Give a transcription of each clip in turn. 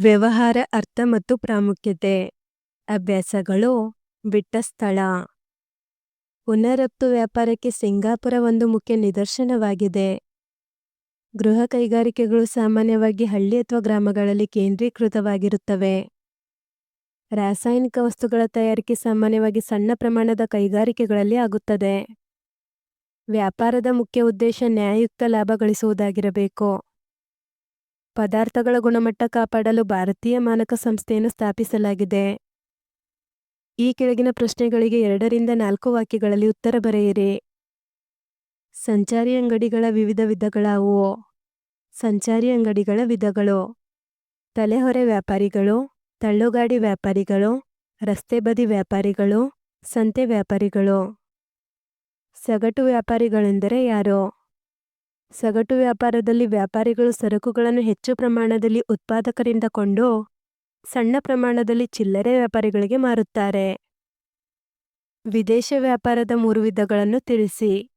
ವ್ಯವಹಾರ ಅರ್ಥ ಮತ್ತು ಪ್ರಾಮುಖ್ಯತೆ. ಅಭ್ಯಾಸಗಳು. ಬಿಟ್ಟ ಸ್ಥಳ. ಪುನರಪ್ತು ವ್ಯಾಪಾರಕ್ಕೆ ಸಿಂಗಾಪುರ ಒಂದು ಮುಖ್ಯ ನಿದರ್ಶನವಾಗಿದೆ. ಗೃಹ ಕೈಗಾರಿಕೆಗಳು ಸಾಮಾನ್ಯವಾಗಿ ಹಳ್ಳಿ ಅಥವಾ ಗ್ರಾಮಗಳಲ್ಲಿ ಕೇಂದ್ರೀಕೃತವಾಗಿರುತ್ತವೆ. ರಾಸಾಯನಿಕ ವಸ್ತುಗಳ ತಯಾರಿಕೆ ಸಾಮಾನ್ಯವಾಗಿ ಸಣ್ಣ ಪ್ರಮಾಣದ ಕೈಗಾರಿಕೆಗಳಲ್ಲಿ ಆಗುತ್ತದೆ. ವ್ಯಾಪಾರದ ಮುಖ್ಯ ಉದ್ದೇಶ ನ್ಯಾಯಯುಕ್ತ ಲಾಭ ಗಳಿಸುವುದಾಗಿರಬೇಕು. ಪದಾರ್ಥಗಳ ಗುಣಮಟ್ಟ ಕಾಪಾಡಲು ಭಾರತೀಯ ಮಾನಕ ಸಂಸ್ಥೆಯನ್ನು ಸ್ಥಾಪಿಸಲಾಗಿದೆ. ಈ ಕೆಳಗಿನ ಪ್ರಶ್ನೆಗಳಿಗೆ ಎರಡರಿಂದ ನಾಲ್ಕು ವಾಕ್ಯಗಳಲ್ಲಿ ಉತ್ತರ ಬರೆಯಿರಿ. ಸಂಚಾರಿ ಅಂಗಡಿಗಳ ವಿವಿಧ ವಿಧಗಳಾವುವು ಸಂಚಾರಿ ಅಂಗಡಿಗಳ ವಿಧಗಳು. ತಲೆಹೊರೆ ವ್ಯಾಪಾರಿಗಳು, ತಳ್ಳುಗಾಡಿ ವ್ಯಾಪಾರಿಗಳು, ರಸ್ತೆ ಬದಿ ವ್ಯಾಪಾರಿಗಳು, ಸಂತೆ ವ್ಯಾಪಾರಿಗಳು. ಸಗಟು ವ್ಯಾಪಾರಿಗಳೆಂದರೆ ಯಾರು? ಸಗಟು ವ್ಯಾಪಾರದಲ್ಲಿ ವ್ಯಾಪಾರಿಗಳು ಸರಕುಗಳನ್ನು ಹೆಚ್ಚು ಪ್ರಮಾಣದಲ್ಲಿ ಉತ್ಪಾದಕರಿಂದ ಕೊಂಡು ಸಣ್ಣ ಪ್ರಮಾಣದಲ್ಲಿ ಚಿಲ್ಲರೆ ವ್ಯಾಪಾರಿಗಳಿಗೆ ಮಾರುತ್ತಾರೆ. ವಿದೇಶ ವ್ಯಾಪಾರದ ಮೂರು ವಿಧಗಳನ್ನು ತಿಳಿಸಿ.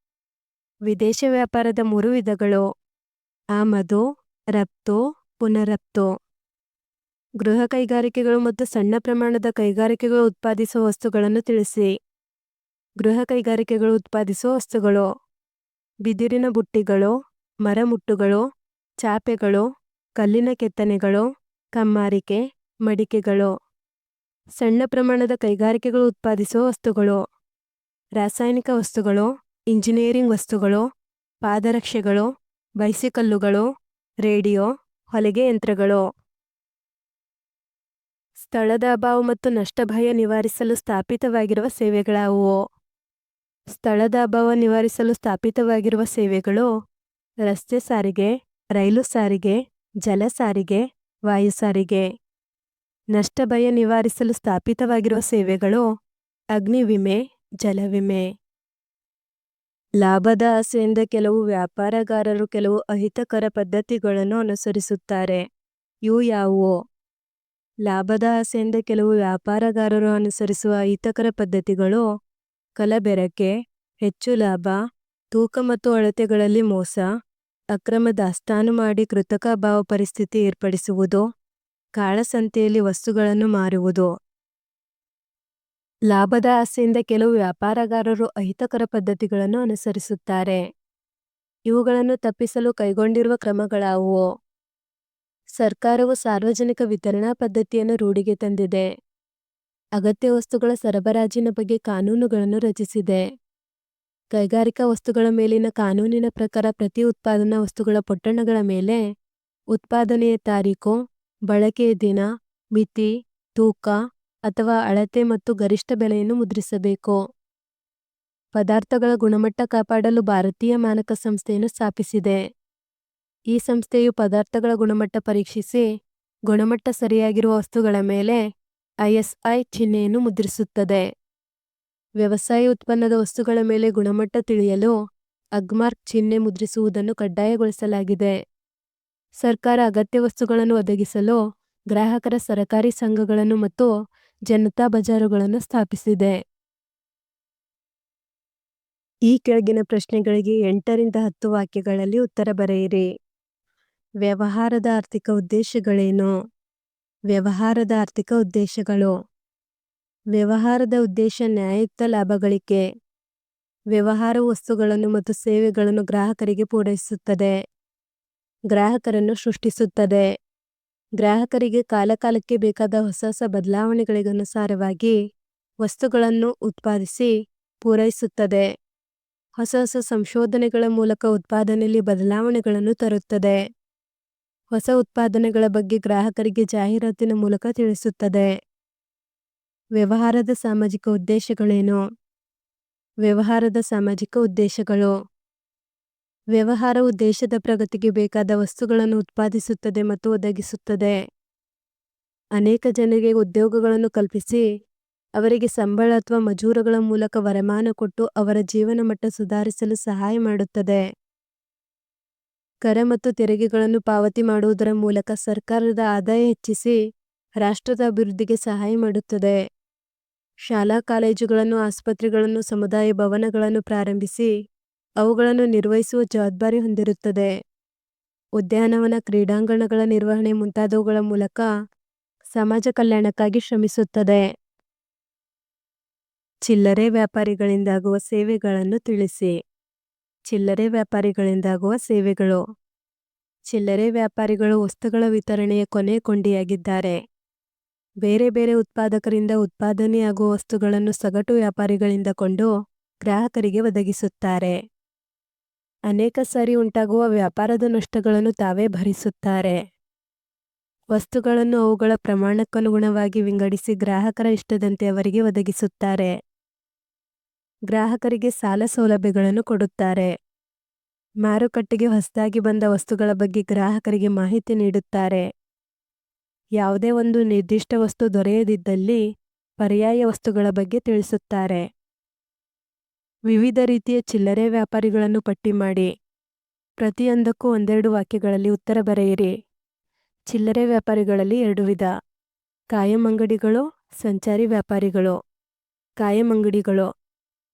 ವಿದೇಶ ವ್ಯಾಪಾರದ ಮೂರು ವಿಧಗಳು ಆಮದು, ರಫ್ತು, ಪುನರಫ್ತು. ಗೃಹ ಕೈಗಾರಿಕೆಗಳು ಮತ್ತು ಸಣ್ಣ ಪ್ರಮಾಣದ ಕೈಗಾರಿಕೆಗಳು ಉತ್ಪಾದಿಸುವ ವಸ್ತುಗಳನ್ನು ತಿಳಿಸಿ. ಗೃಹ ಕೈಗಾರಿಕೆಗಳು ಉತ್ಪಾದಿಸುವ ವಸ್ತುಗಳು ಬಿದಿರಿನ ಬುಟ್ಟಿಗಳು, ಮರಮುಟ್ಟುಗಳು, ಚಾಪೆಗಳು, ಕಲ್ಲಿನ ಕೆತ್ತನೆಗಳು, ಕಮ್ಮಾರಿಕೆ, ಮಡಿಕೆಗಳು, ಸಣ್ಣ ಪ್ರಮಾಣದ ಕೈಗಾರಿಕೆಗಳು ಉತ್ಪಾದಿಸುವ ವಸ್ತುಗಳು, ರಾಸಾಯನಿಕ ವಸ್ತುಗಳು, ಇಂಜಿನಿಯರಿಂಗ್ ವಸ್ತುಗಳು, ಪಾದರಕ್ಷೆಗಳು, ಬೈಸಿಕಲ್ಲುಗಳು, ರೇಡಿಯೋ, ಹೊಲಿಗೆ ಯಂತ್ರಗಳು. ಸ್ಥಳದ ಅಭಾವ ಮತ್ತು ನಷ್ಟಭಯ ನಿವಾರಿಸಲು ಸ್ಥಾಪಿತವಾಗಿರುವ ಸೇವೆಗಳಾವುವು? ಸ್ಥಳದ ಅಭಾವ ನಿವಾರಿಸಲು ಸ್ಥಾಪಿತವಾಗಿರುವ ಸೇವೆಗಳು ರಸ್ತೆ ಸಾರಿಗೆ, ರೈಲು ಸಾರಿಗೆ, ಜಲ ಸಾರಿಗೆ, ವಾಯು ಸಾರಿಗೆ. ನಷ್ಟ ಭಯ ನಿವಾರಿಸಲು ಸ್ಥಾಪಿತವಾಗಿರುವ ಸೇವೆಗಳು ಅಗ್ನಿ ವಿಮೆ ಜಲವಿಮೆ ಲಾಭದ ಆಸೆಯಿಂದ ಕೆಲವು ವ್ಯಾಪಾರಗಾರರು ಕೆಲವು ಅಹಿತಕರ ಪದ್ಧತಿಗಳನ್ನು ಅನುಸರಿಸುತ್ತಾರೆ. ಇವು ಯಾವುವು? ಲಾಭದ ಆಸೆಯಿಂದ ಕೆಲವು ವ್ಯಾಪಾರಗಾರರು ಅನುಸರಿಸುವ ಅಹಿತಕರ ಪದ್ಧತಿಗಳು ಕಲಬೆರಕೆ, ಹೆಚ್ಚು ಲಾಭ, ತೂಕ ಮತ್ತು ಅಳತೆಗಳಲ್ಲಿ ಮೋಸ, ಅಕ್ರಮ ದಾಸ್ತಾನು ಮಾಡಿ ಕೃತಕ ಅಭಾವ ಪರಿಸ್ಥಿತಿ ಏರ್ಪಡಿಸುವುದು, ಕಾಳಸಂತೆಯಲ್ಲಿ ವಸ್ತುಗಳನ್ನು ಮಾರುವುದು. ಲಾಭದ ಆಸೆಯಿಂದ ಕೆಲವು ವ್ಯಾಪಾರಗಾರರು ಅಹಿತಕರ ಪದ್ಧತಿಗಳನ್ನು ಅನುಸರಿಸುತ್ತಾರೆ. ಇವುಗಳನ್ನು ತಪ್ಪಿಸಲು ಕೈಗೊಂಡಿರುವ ಕ್ರಮಗಳಾವುವು? ಸರ್ಕಾರವು ಸಾರ್ವಜನಿಕ ವಿತರಣಾ ಪದ್ಧತಿಯನ್ನು ರೂಢಿಗೆ ತಂದಿದೆ. ಅಗತ್ಯ ವಸ್ತುಗಳ ಸರಬರಾಜಿನ ಬಗ್ಗೆ ಕಾನೂನುಗಳನ್ನು ರಚಿಸಿದೆ. ಕೈಗಾರಿಕಾ ವಸ್ತುಗಳ ಮೇಲಿನ ಕಾನೂನಿನ ಪ್ರಕಾರ ಪ್ರತಿ ಉತ್ಪಾದನಾ ವಸ್ತುಗಳ ಪೊಟ್ಟಣಗಳ ಮೇಲೆ ಉತ್ಪಾದನೆಯ ತಾರೀಕು, ಬಳಕೆಯ ದಿನ, ಮಿತಿ, ತೂಕ ಅಥವಾ ಅಳತೆ ಮತ್ತು ಗರಿಷ್ಠ ಬೆಲೆಯನ್ನು ಮುದ್ರಿಸಬೇಕು. ಪದಾರ್ಥಗಳ ಗುಣಮಟ್ಟ ಕಾಪಾಡಲು ಭಾರತೀಯ ಮಾನಕ ಸಂಸ್ಥೆಯನ್ನು ಸ್ಥಾಪಿಸಿದೆ. ಈ ಸಂಸ್ಥೆಯು ಪದಾರ್ಥಗಳ ಗುಣಮಟ್ಟ ಪರೀಕ್ಷಿಸಿ ಗುಣಮಟ್ಟ ಸರಿಯಾಗಿರುವ ವಸ್ತುಗಳ ಮೇಲೆ ಐಎಸ್ಐ ಚಿಹ್ನೆಯನ್ನು ಮುದ್ರಿಸುತ್ತದೆ. ವ್ಯವಸಾಯ ಉತ್ಪನ್ನದ ವಸ್ತುಗಳ ಮೇಲೆ ಗುಣಮಟ್ಟ ತಿಳಿಯಲು ಅಗ್ಮಾರ್ಕ್ ಚಿಹ್ನೆ ಮುದ್ರಿಸುವುದನ್ನು ಕಡ್ಡಾಯಗೊಳಿಸಲಾಗಿದೆ. ಸರ್ಕಾರ ಅಗತ್ಯ ವಸ್ತುಗಳನ್ನು ಒದಗಿಸಲು ಗ್ರಾಹಕರ ಸರಕಾರಿ ಸಂಘಗಳನ್ನು ಮತ್ತು ಜನತಾ ಬಜಾರುಗಳನ್ನು ಸ್ಥಾಪಿಸಿದೆ. ಈ ಕೆಳಗಿನ ಪ್ರಶ್ನೆಗಳಿಗೆ ಎಂಟರಿಂದ ಹತ್ತು ವಾಕ್ಯಗಳಲ್ಲಿ ಉತ್ತರ ಬರೆಯಿರಿ. ವ್ಯವಹಾರದ ಆರ್ಥಿಕ ಉದ್ದೇಶಗಳೇನು? ವ್ಯವಹಾರದ ಆರ್ಥಿಕ ಉದ್ದೇಶಗಳು. ವ್ಯವಹಾರದ ಉದ್ದೇಶ ನ್ಯಾಯಯುಕ್ತ ಲಾಭ ಗಳಿಕೆ ವ್ಯವಹಾರ ವಸ್ತುಗಳನ್ನು ಮತ್ತು ಸೇವೆಗಳನ್ನು ಗ್ರಾಹಕರಿಗೆ ಪೂರೈಸುತ್ತದೆ. ಗ್ರಾಹಕರನ್ನು ಸೃಷ್ಟಿಸುತ್ತದೆ. ಗ್ರಾಹಕರಿಗೆ ಕಾಲಕಾಲಕ್ಕೆ ಬೇಕಾದ ಹೊಸ ಹೊಸ ಬದಲಾವಣೆಗಳಿಗನುಸಾರವಾಗಿ ವಸ್ತುಗಳನ್ನು ಉತ್ಪಾದಿಸಿ ಪೂರೈಸುತ್ತದೆ. ಹೊಸ ಹೊಸ ಸಂಶೋಧನೆಗಳ ಮೂಲಕ ಉತ್ಪಾದನೆಯಲ್ಲಿ ಬದಲಾವಣೆಗಳನ್ನು ತರುತ್ತದೆ. ಹೊಸ ಉತ್ಪಾದನೆಗಳ ಬಗ್ಗೆ ಗ್ರಾಹಕರಿಗೆ ಜಾಹೀರಾತಿನ ಮೂಲಕ ತಿಳಿಸುತ್ತದೆ. ವ್ಯವಹಾರದ ಸಾಮಾಜಿಕ ಉದ್ದೇಶಗಳೇನು? ವ್ಯವಹಾರದ ಸಾಮಾಜಿಕ ಉದ್ದೇಶಗಳು. ವ್ಯವಹಾರವು ದೇಶದ ಪ್ರಗತಿಗೆ ಬೇಕಾದ ವಸ್ತುಗಳನ್ನು ಉತ್ಪಾದಿಸುತ್ತದೆ ಮತ್ತು ಒದಗಿಸುತ್ತದೆ. ಅನೇಕ ಜನರಿಗೆ ಉದ್ಯೋಗಗಳನ್ನು ಕಲ್ಪಿಸಿ, ಅವರಿಗೆ ಸಂಬಳ ಅಥವಾ ಮಜೂರಗಳ ಮೂಲಕ ವರಮಾನ ಕೊಟ್ಟು ಅವರ ಜೀವನ ಮಟ್ಟ ಸುಧಾರಿಸಲು ಸಹಾಯ ಮಾಡುತ್ತದೆ. ಕರ ಮತ್ತು ತೆರಿಗೆಗಳನ್ನು ಪಾವತಿ ಮಾಡುವುದರ ಮೂಲಕ ಸರ್ಕಾರದ ಆದಾಯ ಹೆಚ್ಚಿಸಿ ರಾಷ್ಟ್ರದ ಅಭಿವೃದ್ಧಿಗೆ ಸಹಾಯ ಮಾಡುತ್ತದೆ. ಶಾಲಾ ಕಾಲೇಜುಗಳನ್ನು, ಆಸ್ಪತ್ರೆಗಳನ್ನು, ಸಮುದಾಯ ಭವನಗಳನ್ನು ಪ್ರಾರಂಭಿಸಿ ಅವುಗಳನ್ನು ನಿರ್ವಹಿಸುವ ಜವಾಬ್ದಾರಿ ಹೊಂದಿರುತ್ತದೆ. ಉದ್ಯಾನವನ, ಕ್ರೀಡಾಂಗಣಗಳ ನಿರ್ವಹಣೆ ಮುಂತಾದವುಗಳ ಮೂಲಕ ಸಮಾಜ ಕಲ್ಯಾಣಕ್ಕಾಗಿ ಶ್ರಮಿಸುತ್ತದೆ. ಚಿಲ್ಲರೆ ವ್ಯಾಪಾರಿಗಳಿಂದಾಗುವ ಸೇವೆಗಳನ್ನು ತಿಳಿಸಿ. ಚಿಲ್ಲರೆ ವ್ಯಾಪಾರಿಗಳಿಂದಾಗುವ ಸೇವೆಗಳು. ಚಿಲ್ಲರೆ ವ್ಯಾಪಾರಿಗಳು ವಸ್ತುಗಳ ವಿತರಣೆಯ ಕೊನೆ ಕೊಂಡಿಯಾಗಿದ್ದಾರೆ. ಬೇರೆ ಬೇರೆ ಉತ್ಪಾದಕರಿಂದ ಉತ್ಪಾದನೆಯಾಗುವ ವಸ್ತುಗಳನ್ನು ಸಗಟು ವ್ಯಾಪಾರಿಗಳಿಂದ ಕೊಂಡು ಗ್ರಾಹಕರಿಗೆ ಒದಗಿಸುತ್ತಾರೆ. ಅನೇಕ ಸಾರಿ ಉಂಟಾಗುವ ವ್ಯಾಪಾರದ ನಷ್ಟಗಳನ್ನು ತಾವೇ ಭರಿಸುತ್ತಾರೆ. ವಸ್ತುಗಳನ್ನು ಅವುಗಳ ಪ್ರಮಾಣಕ್ಕನುಗುಣವಾಗಿ ವಿಂಗಡಿಸಿ ಗ್ರಾಹಕರ ಇಷ್ಟದಂತೆ ಅವರಿಗೆ ಒದಗಿಸುತ್ತಾರೆ. ಗ್ರಾಹಕರಿಗೆ ಸಾಲ ಸೌಲಭ್ಯಗಳನ್ನು ಕೊಡುತ್ತಾರೆ. ಮಾರುಕಟ್ಟೆಗೆ ಹೊಸದಾಗಿ ಬಂದ ವಸ್ತುಗಳ ಬಗ್ಗೆ ಗ್ರಾಹಕರಿಗೆ ಮಾಹಿತಿ ನೀಡುತ್ತಾರೆ. ಯಾವುದೇ ಒಂದು ನಿರ್ದಿಷ್ಟ ವಸ್ತು ದೊರೆಯದಿದ್ದಲ್ಲಿ ಪರ್ಯಾಯ ವಸ್ತುಗಳ ಬಗ್ಗೆ ತಿಳಿಸುತ್ತಾರೆ. ವಿವಿಧ ರೀತಿಯ ಚಿಲ್ಲರೆ ವ್ಯಾಪಾರಿಗಳನ್ನು ಪಟ್ಟಿ ಮಾಡಿ. ಪ್ರತಿಯೊಂದಕ್ಕೂ ಒಂದೆರಡು ವಾಕ್ಯಗಳಲ್ಲಿ ಉತ್ತರ ಬರೆಯಿರಿ. ಚಿಲ್ಲರೆ ವ್ಯಾಪಾರಿಗಳಲ್ಲಿ ಎರಡು ವಿಧ. ಕಾಯಂ ಅಂಗಡಿಗಳು, ಸಂಚಾರಿ ವ್ಯಾಪಾರಿಗಳು. ಕಾಯಂ ಅಂಗಡಿಗಳು.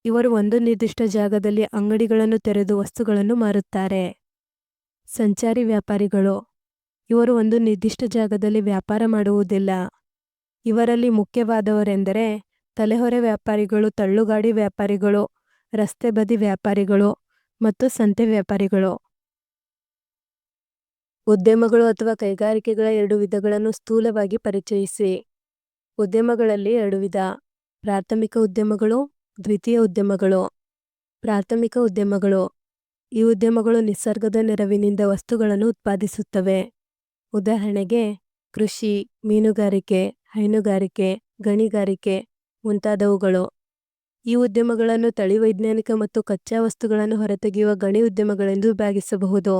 ಇವರು ಒಂದು ನಿರ್ದಿಷ್ಟ ಜಾಗದಲ್ಲಿ ಅಂಗಡಿಗಳನ್ನು ತೆರೆದು ವಸ್ತುಗಳನ್ನು ಮಾರುತ್ತಾರೆ. ಸಂಚಾರಿ ವ್ಯಾಪಾರಿಗಳು. ಇವರು ಒಂದು ನಿರ್ದಿಷ್ಟ ಜಾಗದಲ್ಲಿ ವ್ಯಾಪಾರ ಮಾಡುವುದಿಲ್ಲ. ಇವರಲ್ಲಿ ಮುಖ್ಯವಾದವರೆಂದರೆ ತಲೆಹೊರೆ ವ್ಯಾಪಾರಿಗಳು, ತಳ್ಳುಗಾಡಿ ವ್ಯಾಪಾರಿಗಳು, ರಸ್ತೆ ಬದಿ ವ್ಯಾಪಾರಿಗಳು ಮತ್ತು ಸಂತೆ ವ್ಯಾಪಾರಿಗಳು. ಉದ್ಯಮಗಳು ಅಥವಾ ಕೈಗಾರಿಕೆಗಳ ಎರಡು ವಿಧಗಳನ್ನು ಸ್ಥೂಲವಾಗಿ ಪರಿಚಯಿಸಿ. ಉದ್ಯಮಗಳಲ್ಲಿ ಎರಡು ವಿಧ. ಪ್ರಾಥಮಿಕ ಉದ್ಯಮಗಳು ದ್ವಿತೀಯ ಉದ್ಯಮಗಳು, ಪ್ರಾಥಮಿಕ ಉದ್ಯಮಗಳು. ಈ ಉದ್ಯಮಗಳು ನಿಸರ್ಗದ ನೆರವಿನಿಂದ ವಸ್ತುಗಳನ್ನು ಉತ್ಪಾದಿಸುತ್ತವೆ. ಉದಾಹರಣೆಗೆ, ಕೃಷಿ, ಮೀನುಗಾರಿಕೆ, ಹೈನುಗಾರಿಕೆ, ಗಣಿಗಾರಿಕೆ ಮುಂತಾದವುಗಳು. ಈ ಉದ್ಯಮಗಳನ್ನು ತಳಿವೈಜ್ಞಾನಿಕ ಮತ್ತು ಕಚ್ಚಾ ವಸ್ತುಗಳನ್ನು ಹೊರತೆಗೆಯುವ ಗಣಿ ಉದ್ಯಮಗಳೆಂದು ವಿಭಾಗಿಸಬಹುದು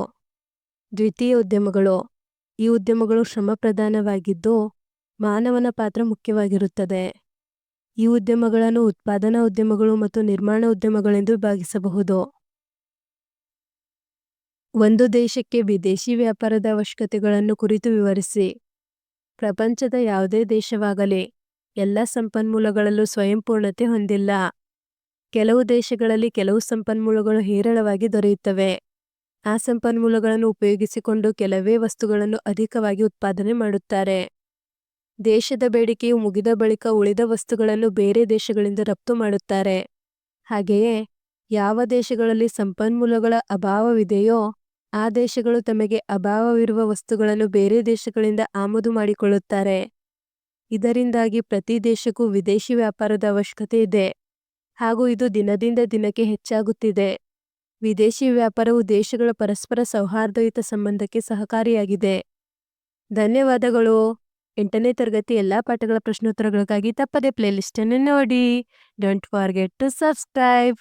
ದ್ವಿತೀಯ ಉದ್ಯಮಗಳು. ಈ ಉದ್ಯಮಗಳು ಶ್ರಮಪ್ರಧಾನವಾಗಿದ್ದು ಮಾನವನ ಪಾತ್ರ ಮುಖ್ಯವಾಗಿರುತ್ತದೆ. ಈ ಉದ್ಯಮಗಳನ್ನು ಉತ್ಪಾದನಾ ಉದ್ಯಮಗಳು ಮತ್ತು ನಿರ್ಮಾಣ ಉದ್ಯಮಗಳೆಂದು ವಿಭಾಗಿಸಬಹುದು ಒಂದು ದೇಶಕ್ಕೆ ವಿದೇಶಿ ವ್ಯಾಪಾರದ ಅವಶ್ಯಕತೆಗಳನ್ನು ಕುರಿತು ವಿವರಿಸಿ. ಪ್ರಪಂಚದ ಯಾವುದೇ ದೇಶವಾಗಲಿ, ಎಲ್ಲ ಸಂಪನ್ಮೂಲಗಳಲ್ಲೂ ಸ್ವಯಂಪೂರ್ಣತೆ ಹೊಂದಿಲ್ಲ. ಕೆಲವು ದೇಶಗಳಲ್ಲಿ ಕೆಲವು ಸಂಪನ್ಮೂಲಗಳು ಹೇರಳವಾಗಿ ದೊರೆಯುತ್ತವೆ. ಆ ಸಂಪನ್ಮೂಲಗಳನ್ನು ಉಪಯೋಗಿಸಿಕೊಂಡು ಕೆಲವೇ ವಸ್ತುಗಳನ್ನು ಅಧಿಕವಾಗಿ ಉತ್ಪಾದನೆ ಮಾಡುತ್ತಾರೆ. ದೇಶದ ಬೇಡಿಕೆಯು ಮುಗಿದ ಬಳಿಕ ಉಳಿದ ವಸ್ತುಗಳನ್ನು ಬೇರೆ ದೇಶಗಳಿಂದ ರಫ್ತು ಮಾಡುತ್ತಾರೆ. ಹಾಗೆಯೇ, ಯಾವ ದೇಶಗಳಲ್ಲಿ ಸಂಪನ್ಮೂಲಗಳ ಅಭಾವವಿದೆಯೋ, ಆ ದೇಶಗಳು ತಮಗೆ ಅಭಾವವಿರುವ ವಸ್ತುಗಳನ್ನು ಬೇರೆ ದೇಶಗಳಿಂದ ಆಮದು ಮಾಡಿಕೊಳ್ಳುತ್ತಾರೆ. ಇದರಿಂದಾಗಿ ಪ್ರತಿ ದೇಶಕ್ಕೂ ವಿದೇಶಿ ವ್ಯಾಪಾರದ ಅವಶ್ಯಕತೆ ಇದೆ. ಹಾಗೂ ಇದು ದಿನದಿಂದ ದಿನಕ್ಕೆ ಹೆಚ್ಚಾಗುತ್ತಿದೆ. ವಿದೇಶಿ ವ್ಯಾಪಾರವು ದೇಶಗಳ ಪರಸ್ಪರ ಸೌಹಾರ್ದಯುತ ಸಂಬಂಧಕ್ಕೆ ಸಹಕಾರಿಯಾಗಿದೆ. ಧನ್ಯವಾದಗಳು. ಎಂಟನೇ ತರಗತಿ ಎಲ್ಲ ಪಾಠಗಳ ಪ್ರಶ್ನೋತ್ತರಗಳಿಗಾಗಿ ತಪ್ಪದೆ ಪ್ಲೇಲಿಸ್ಟನ್ನು ನೋಡಿ. Don't forget to subscribe